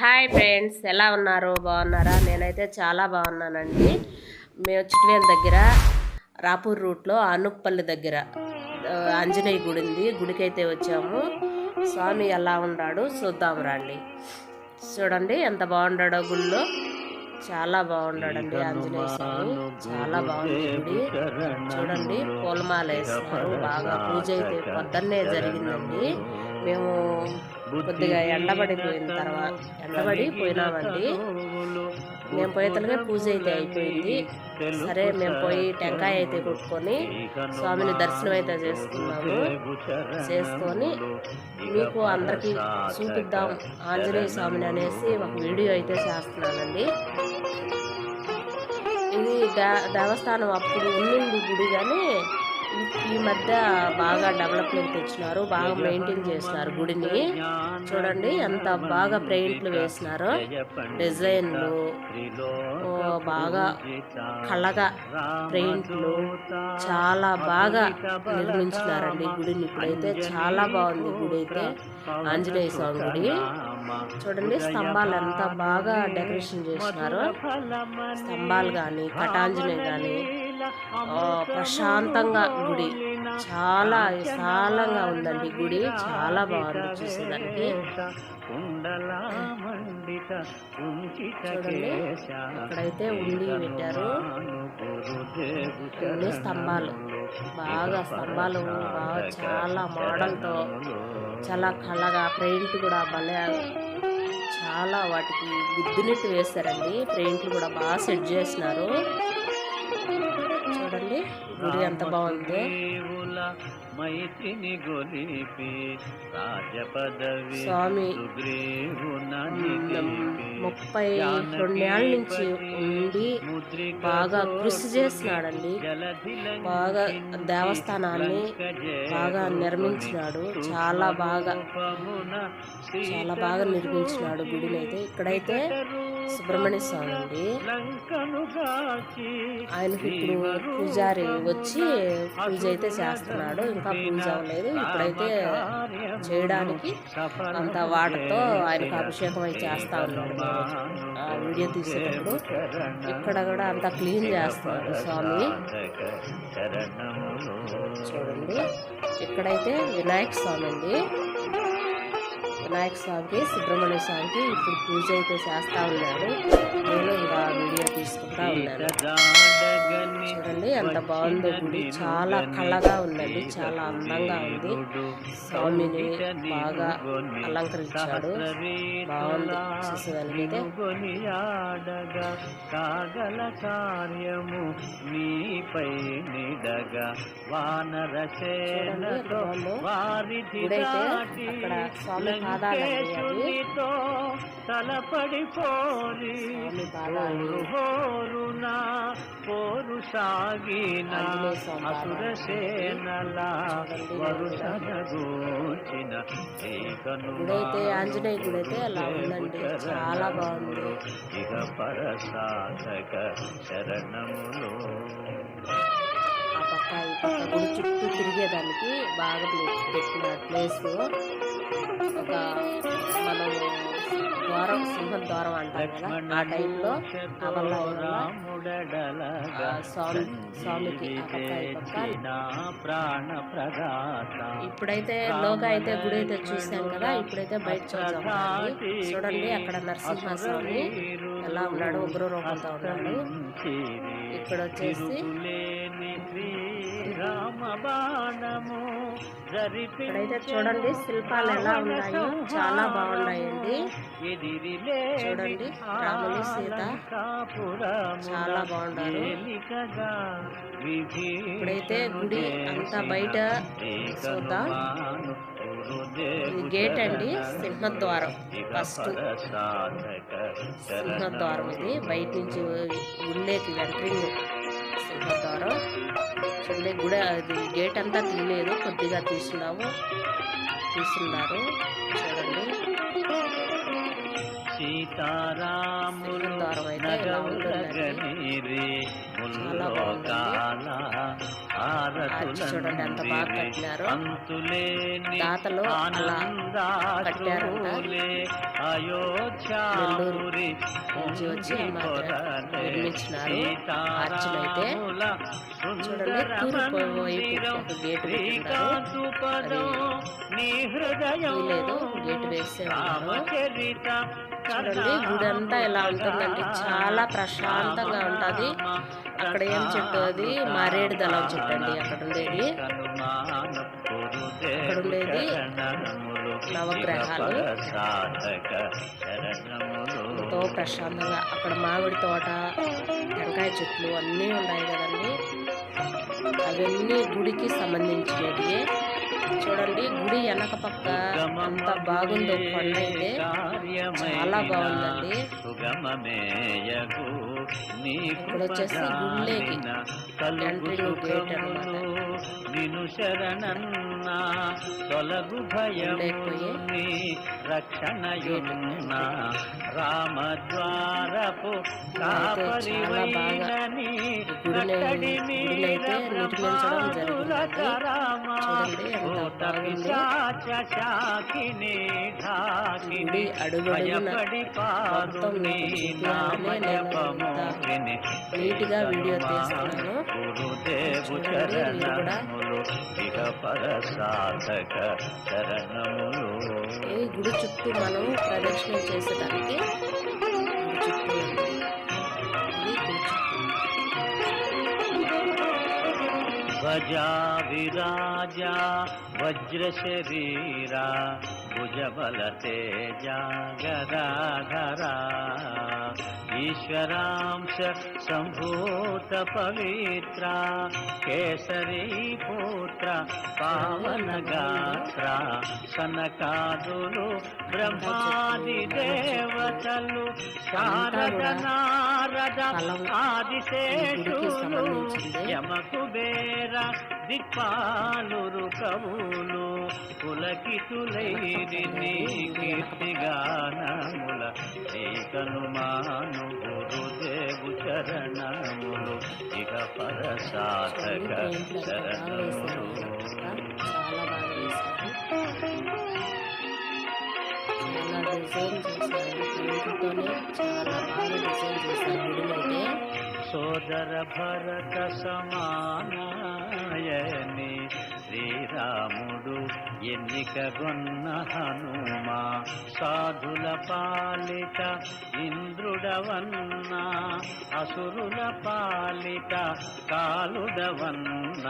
Hi friends ఎలా ఉన్నారు? బాగున్నారా? నేనైతే చాలా బాగున్నానండి. మేము చిట్వేల్ దగ్గర రాపూర్ రూట్లో అనుప్పల్లి దగ్గర ఆంజనేయ గుడి ఉంది గుడికైతే వచ్చాము. స్వామి ఎలా ఉన్నాడు చూద్దాం రండి. చూడండి ఎంత బాగున్నాడో గుళ్ళో. చాలా బాగున్నాడండి ఆంజనేయ స్వామి. చాలా బాగుంది గుడి. చూడండి పూలమాల వేస్తున్నారు బాగా పూజ అయితే పొద్దున్నే జరిగిందండి. మేము కొద్దిగా ఎండబడిపోయిన తర్వాత ఎండబడి పోయినామండి. మేము పోయేతలుగా పూజ అయితే అయిపోయింది. సరే మేము పోయి టెంకాయ అయితే కొట్టుకొని స్వామిని దర్శనం అయితే చేసుకున్నాము. చేసుకొని మీకు అందరికీ చూపిద్దాం ఆంజనేయ స్వామిని అనేసి ఒక వీడియో అయితే చేస్తున్నానండి. ఇది దే- దేవస్థానం అప్పుడు ఉండింది గుడి కానీ ఈ- మధ్య బాగా డెవలప్మెంట్ తెచ్చినారు బాగా మెయింటైన్ చేస్తున్నారు గుడిని. చూడండి ఎంత బాగా పెయింట్లు వేసినారు డిజైన్లు ఓ, బాగా కళగా పెయింట్లు చాలా బాగా నిర్మించినారండి గుడిని. ఇప్పుడైతే చాలా బాగుంది గుడి అయితే. ఆంజనేయ స్వామి గుడి. చూడండి స్తంభాలు ఎంత బాగా డెకరేషన్ చేసినారు. స్తంభాలు కానీ కటాంజనే కానీ ప్రశాంతంగా గుడి. చాలా విశాలంగా ఉందండి గుడి. చాలా బాగుంది చూసేదానికి. ఇక్కడైతే ఉండి పెట్టారు. అన్ని స్తంభాలు. బాగా స్తంభాలు బాగా చాలా మోడల్తో చాలా కళగా పెయింట్ కూడా భలే చాలా వాటికి గుద్దినట్టు వేస్తారండి పెయింట్లు కూడా బాగా సెట్ చేసినారు. చూడండి. గుడి ఎంత బాగుందో. స్వామి ముప్పై రెండేళ్ళ నుంచి ఉండి బాగా కృషి చేస్తున్నాడండి. బాగా దేవస్థానాన్ని బాగా నిర్మించినాడు. చాలా బాగా చాలా బాగా నిర్మించినాడు గుడిని అయితే. ఇక్కడైతే సుబ్రహ్మణ్య స్వామి అండి ఆయనకి ఇప్పుడు పూజారి వచ్చి పూజ అయితే చేస్తున్నాడు. ఇంకా పూజ అవ్వలేదు. ఇప్పుడైతే చేయడానికి అంత వాటర్తో ఆయనకు అభిషేకం అయితే చేస్తా ఉన్నాడు. వీడియో తీసేటప్పుడు ఇక్కడ కూడా అంతా క్లీన్ చేస్తున్నాడు స్వామి. చూడండి. ఇక్కడైతే వినాయక స్వామి అండి. వినాయక స్వామికి సుబ్రహ్మణ్య స్వామికి ఇప్పుడు పూజ అయితే చేస్తా ఉన్నాడు నేను ఇంకా వీడియో తీసుకుంటా ఉన్నాను. చూడండి ఎంత బాగుందో గుడి. చాలా కళగా ఉందండి చాలా అందంగా ఉంది. స్వామిని బాగా అలంకరించాడు. బాగుంది. చూసేదానికి నీపై నిడగా వానర వారిధి గుడైతే దాటి లంకేశునితో తలపడిపోరి. స్వామి పాదాలు హోరున పోరు సాగిన అసుర. సేనల వరుసన గూచిన ఆంజనేయ గుడి అయితే అలా ఉందండి. చాలా బాగుంది. ఇక పరసాధక శరణములో. ఆ పక్క ఈ పక్క గుడి చుట్టూ తిరిగేదానికి బాగా ప్లే- పెట్టిన ప్లేస్. ఒక మనం ద్వారం సింహ ద్వారం అంటాం కదా ఆ టైంలో అవల్ల నా ప్రాణ ప్రదాత ఇప్పుడైతే లోగా అయితే గుడి అయితే చూసాం కదా ఇప్పుడైతే బయట చూద్దాం. చూడండి అక్కడ నరసింహస్వామి ఎలా ఉన్నాడు ఉగ్ర రూపంతో ఉన్నాడు. ఇక్కడ వచ్చేసి శ్రీరామ బాణము ఇక్కడైతే చూడండి శిల్పాలు ఎలా ఉన్నాయో చాలా బాగున్నాయండి. చూడండి రాముని సీత చాలా బాగున్నారు ఇప్పుడైతే గుడి అంతా బయట చూద్దాం. గేట్ అండి సింహద్వారం ఫస్ట్. సింహద్వారం ఇది. బయట నుంచి గుళ్ళేకి ఎంట్రింగ్. సింహద్వారం చూడండి గుడి అది గేట్ అంతా తీయలేదు కొద్దిగా తీస్తున్నాము. తీస్తున్నారు. చూడండి. సీతారాములు అయితే చాలా బాగుంది. చూడండి ఎంత బాగా కట్టినారో. దాతలు అలా ఆనందాశ్రులే అయోధ్యాపురి నుంచి వచ్చి నిర్మించినారు. ఆర్చులైతే చూడండి తూర్పు వైపు ఒక గేటు వీలేదు గేటు వేస్తే ఉన్నారు రామచరిత చూడండి గుడి అంతా ఇలా ఉంటుందండి చాలా ప్రశాంతంగా ఉంటుంది. అక్కడ ఏం చెట్టు అది? మారేడు దళం చెట్టు అండి అక్కడ ఉండేది. అక్కడ ఉండేది నవగ్రహాలు. ఎంతో ప్రశాంతంగా. అక్కడ మామిడి తోట టెంకాయ చెట్లు అన్నీ ఉన్నాయి కదండి. అవన్నీ గుడికి సంబంధించినవి చూడండి గుడి వెనక పక్క అంత బాగుందో కొండ అయితే చాలా బాగుందండి. ఇక్కడ వచ్చేసి గుళ్ళేకి ఎంట్రీ గేట్ అన్నమాట నిను శరణన్న తొలగు భయముని రక్షణయున్న. రామద్వారపు కాపరివైనని కట్టడి చూడండి ఎంత బాగుంది గుడి అడుగడుగున మొత్తం మీకు చూపించాలనే నేను ఇంత నీట్గా వీడియో తీస్తున్నాను. మీరు ఈ గుడి చుట్టూ మనం ప్రదక్షిణ చేసేదానికి ధ్వజా విరాజా వజ్ర శరీరా భుజబల తేజ గదాధరా. ఈశ్వరాంశ సంభూత పవిత్ర కేసరీ పుత్ర పావన గాత్ర సనకాదులు బ్రహ్మాది దేవతలు శారద దిక్పాలురు కవులు పులకితులైరి నీ కీర్తిగానముల శ్రీకనుమాను గురుదేవు చరణములు ఇక పర సాధక శరణములు సోదర భరత సమానాయని శ్రీరాముడు ఎన్నిక గొన్న హనుమ. సాధుల పాలిట ఇంద్రుడవన్న అసురుల పాలిట కాలుడవన్న.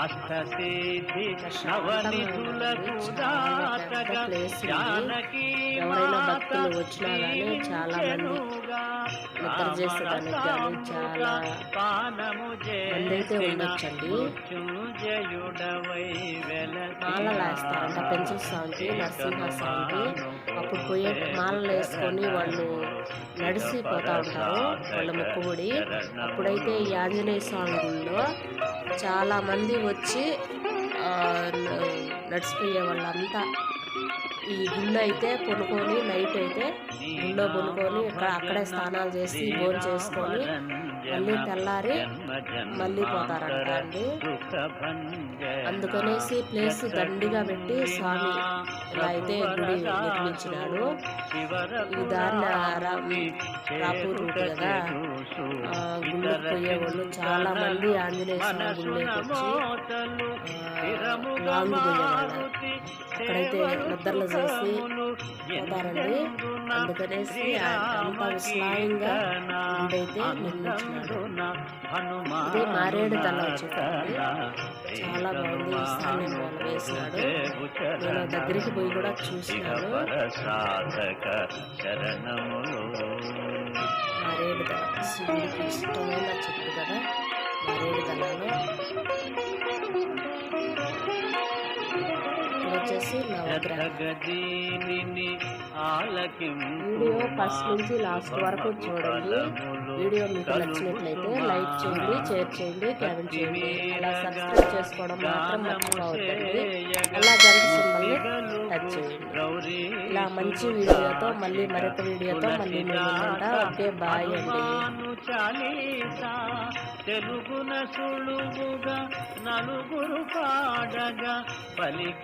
అష్టసిద్ధి నవనిధులకు దాతగా జానకి ఎవరైనా భక్తులు వచ్చినా కానీ చాలా మంది నిద్ర చేసేదానికి కానీ చాలా మంది అయితే ఉండొచ్చండి. మాలలు వేస్తారంట పెన్సిల్ స్వామికి నరసింహ స్వామికి అప్పుడు పోయే మాలలు వేసుకొని వాళ్ళు నడిచి పోతా ఉంటారు వాళ్ళ మొక్కుబడి అప్పుడైతే ఈ ఆంజనేయ స్వామి గుళ్ళో చాలా మంది వచ్చి నడిచిపోయే వాళ్ళంతా ఈ గుళ్ళో అయితే కొనుక్కొని నైట్ అయితే గుళ్ళో కొనుక్కొని ఇక్కడ అక్కడే స్నానాలు చేసి భోజనం చేసుకొని మళ్ళీ తెల్లారి మళ్ళీ పోతారంట అండి అందుకనేసి ప్లేస్ దండిగా పెట్టి స్వామి ఇలా అయితే గుడి నిర్మించినాడు. ఈ దారిన రాపూర్ రూట్ కదా. గుళ్ళకి చాలా మంది ఆంజనేయ స్వామి గుళ్ళకి వచ్చి లాంగ్ పోయేవాళ్ళు అక్కడైతే నిద్రలు చేసి పోతారండి. అందుకనేసి అంత నిర్మించినాడు ఇది మారేడు చెట్టు అండి. చాలా బాగుంది. మూల వేసినాడు నేను దగ్గరికి పోయి కూడా శరణములు. మారేడు దళం శివుడికి ఇష్టమైన చెట్టు కదా. మారేడు ఇక్కడ వచ్చేసి వీడియో ఫస్ట్ నుంచి లాస్ట్ వరకు చూడండి. వీడియో మీకు నచ్చినట్లయితే లైక్ చేయండి షేర్ చేయండి కామెంట్ చేయండి. అలా సబ్స్క్రైబ్ చేసుకోవడం మాత్రం మర్చిపోవద్దండి. అలా గంట సింబల్ని టచ్ చేయండి. ఇలా మంచి వీడియోతో మళ్ళీ మరొక వీడియోతో మళ్ళీ మేము. ఓకే బాయ్ అండి. తెలుగున సులువుగా నలుగురు పాడగా పలికి